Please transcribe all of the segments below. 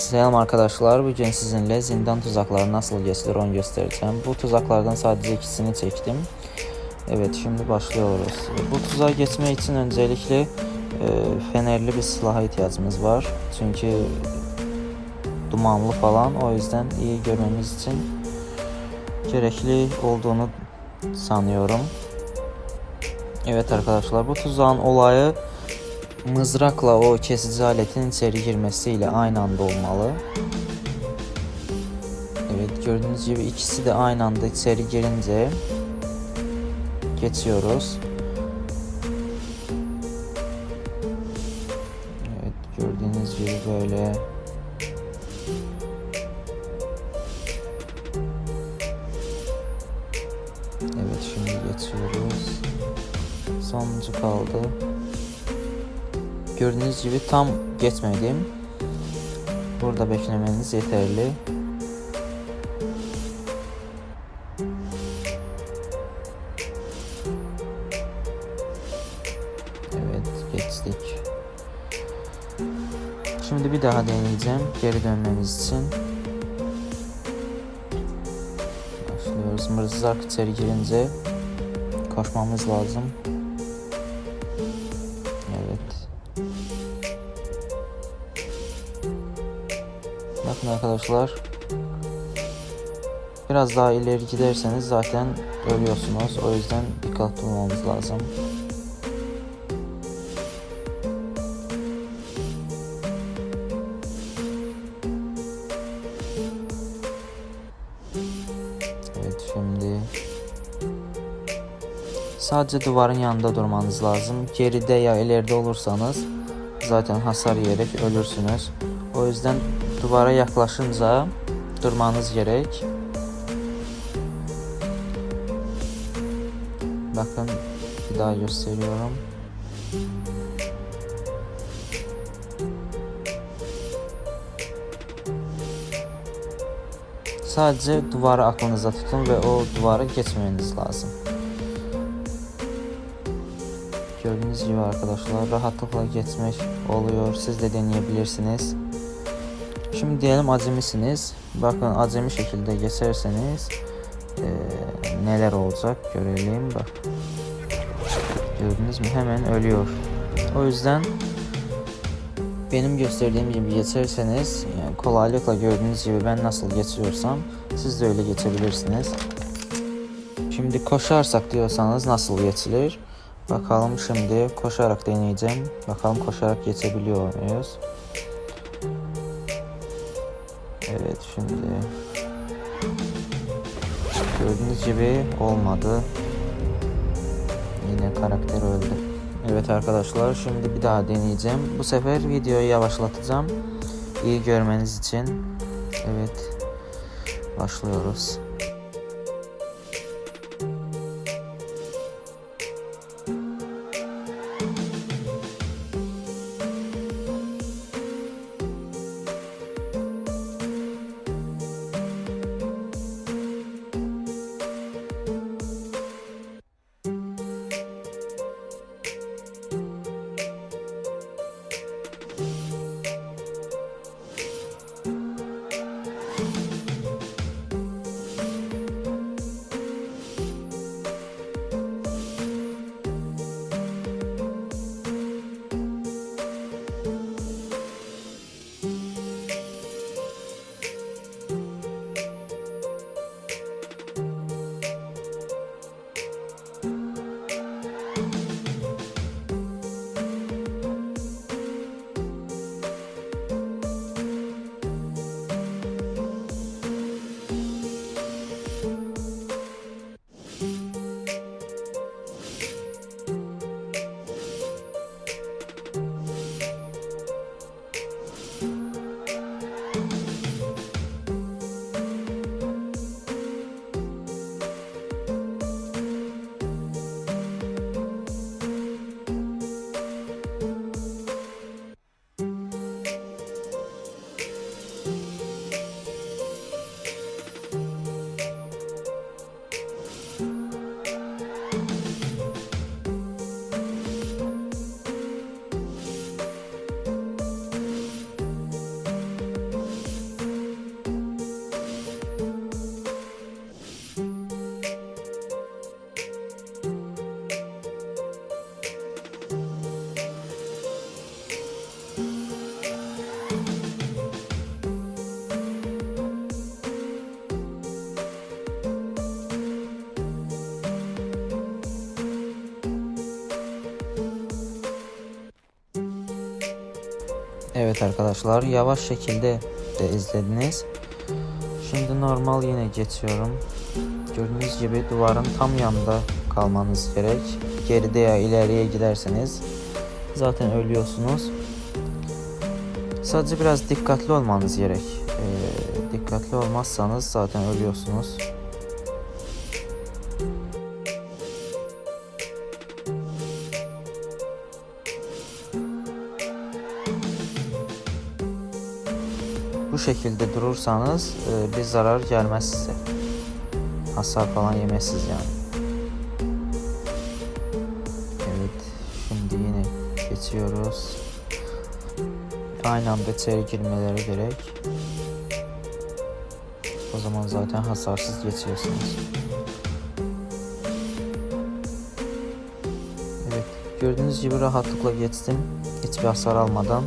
Selam arkadaşlar. Bugün sizinle zindan tuzakları nasıl geçilir onu göstereceğim. Bu tuzaklardan sadece ikisini çektim. Evet şimdi başlıyoruz. Bu tuzağa geçmek için öncelikle e, fenerli bir silaha ihtiyacımız var. Çünkü dumanlı falan o yüzden iyi görmemiz için gerekli olduğunu sanıyorum. Evet arkadaşlar bu tuzağın olayı mızrakla o kesici aletin içeri girmesiyle aynı anda olmalı. Evet gördüğünüz gibi ikisi de aynı anda içeri girince geçiyoruz. Evet gördüğünüz gibi böyle Evet şimdi geçiyoruz. Sonuncu kaldı. Gördüğünüz gibi tam geçmedim. Burada beklemeniz yeterli. Evet geçtik. Şimdi bir daha deneyeceğim geri dönmemiz için. Başlıyoruz. Mızrak içeri girince koşmamız lazım. Arkadaşlar. Biraz daha ileri giderseniz zaten ölüyorsunuz. O yüzden dikkatli olmamız lazım. Evet şimdi sadece duvarın yanında durmanız lazım. Geride ya ileride olursanız zaten hasar yiyerek ölürsünüz. O yüzden duvara yaklaşınca durmanız gerek. Bakın bir daha gösteriyorum. Sadece duvarı aklınıza tutun ve o duvara geçmemeniz lazım. Gördüğünüz gibi arkadaşlar rahatlıkla geçmek oluyor. Siz de deneyebilirsiniz. Şimdi diyelim acemisiniz. Bakın acemi şekilde geçerseniz eee, neler olacak görelim. Bak. Gördünüz mü? Hemen ölüyor. O yüzden benim gösterdiğim gibi geçerseniz yani kolaylıkla gördüğünüz gibi ben nasıl geçiyorsam siz de öyle geçebilirsiniz. Şimdi koşarsak diyorsanız nasıl geçilir? Bakalım şimdi koşarak deneyeceğim. Bakalım koşarak geçebiliyor muyuz? Evet şimdi gördüğünüz gibi olmadı. Yine karakter öldü. Evet arkadaşlar şimdi bir daha deneyeceğim. Bu sefer videoyu yavaşlatacağım. İyi görmeniz için. Evet. Başlıyoruz. Evet arkadaşlar yavaş şekilde de izlediniz. Şimdi normal yine geçiyorum. Gördüğünüz gibi duvarın tam yanında kalmanız gerek. Geride ya ileriye giderseniz zaten ölüyorsunuz. Sadece biraz dikkatli olmanız gerek. Ee, dikkatli olmazsanız zaten ölüyorsunuz. Bu şekilde durursanız e, bir zarar gelmez size. Hasar falan yemezsiniz yani. Evet, şimdi yine geçiyoruz. Aynı anda içeri girmeleri gerek. O zaman zaten hasarsız geçiyorsunuz. Evet, gördüğünüz gibi rahatlıkla geçtim. Hiçbir hasar almadan.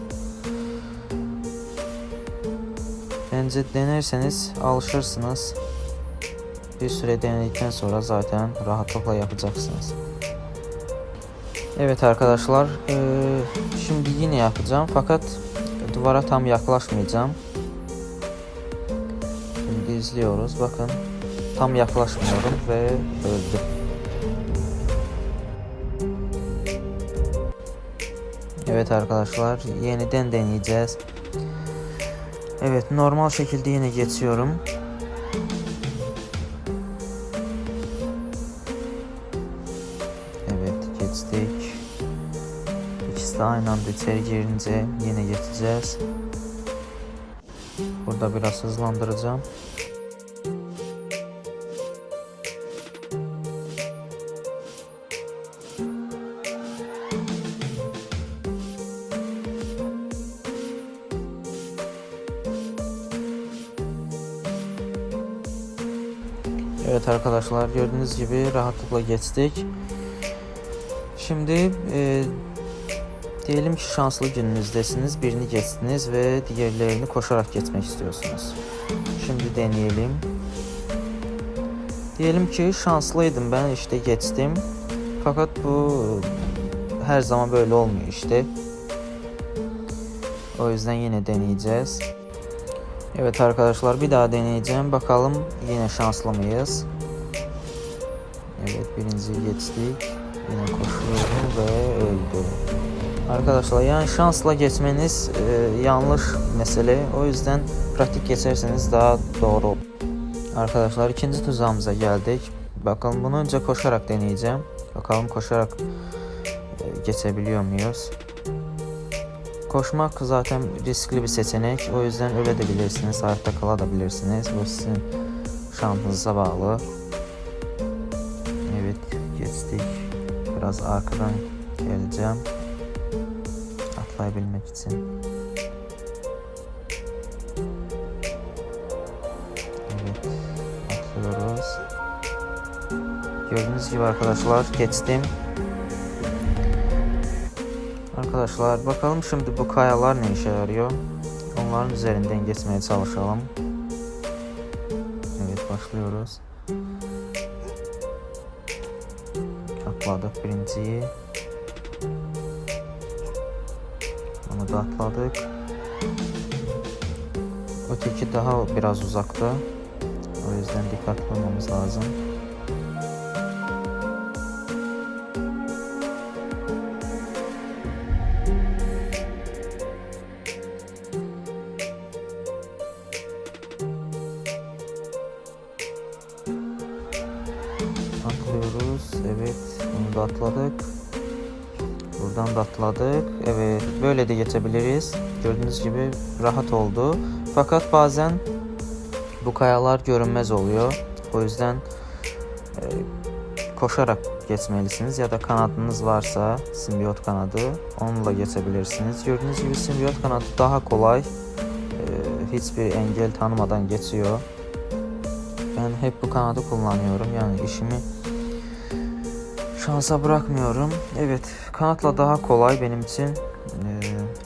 Bence denerseniz alışırsınız. Bir süre denedikten sonra zaten rahatlıkla yapacaksınız. Evet arkadaşlar, eee, şimdi yine yapacağım fakat duvara tam yaklaşmayacağım. Şimdi izliyoruz. Bakın tam yaklaşmıyorum ve öldüm. Evet arkadaşlar, yeniden deneyeceğiz. Evet, normal şekilde yine geçiyorum. Evet, geçtik. İkisi de aynı anda içeri girince yine geçeceğiz. Burada biraz hızlandıracağım. Evet arkadaşlar gördüğünüz gibi rahatlıkla geçtik. Şimdi e, diyelim ki şanslı gününüzdesiniz. Birini geçtiniz ve diğerlerini koşarak geçmek istiyorsunuz. Şimdi deneyelim. Diyelim ki şanslıydım ben işte geçtim. Fakat bu her zaman böyle olmuyor işte. O yüzden yine deneyeceğiz. Evet arkadaşlar bir daha deneyeceğim. Bakalım yine şanslı mıyız? Evet birinciyi geçtik. Yine koşuyorum ve öldü. Arkadaşlar yani şansla geçmeniz e, yanlış mesele. O yüzden pratik geçerseniz daha doğru. Arkadaşlar ikinci tuzağımıza geldik. Bakalım bunu önce koşarak deneyeceğim. Bakalım koşarak e, geçebiliyor muyuz? Koşmak zaten riskli bir seçenek. O yüzden öyle de bilirsiniz. Hayatta kalabilirsiniz. Bu sizin şansınıza bağlı. Evet geçtik. Biraz arkadan geleceğim. Atlayabilmek için. Evet atlıyoruz. Gördüğünüz gibi arkadaşlar geçtim. Arkadaşlar bakalım şimdi bu kayalar ne işe yarıyor? Onların üzerinden geçmeye çalışalım. Evet başlıyoruz. Atladık birinciyi. Onu da atladık. Öteki daha biraz uzakta. O yüzden dikkatli olmamız lazım. Evet. Bunu da atladık. Buradan da atladık. Evet. Böyle de geçebiliriz. Gördüğünüz gibi rahat oldu. Fakat bazen bu kayalar görünmez oluyor. O yüzden e, koşarak geçmelisiniz ya da kanadınız varsa simbiyot kanadı onunla geçebilirsiniz. Gördüğünüz gibi simbiyot kanadı daha kolay. E, hiçbir engel tanımadan geçiyor. Ben hep bu kanadı kullanıyorum. Yani işimi şansa bırakmıyorum. Evet, kanatla daha kolay benim için. Ee,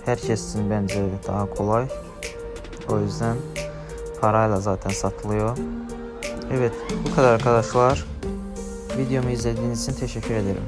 herkes için bence daha kolay. O yüzden parayla zaten satılıyor. Evet, bu kadar arkadaşlar. Videomu izlediğiniz için teşekkür ederim.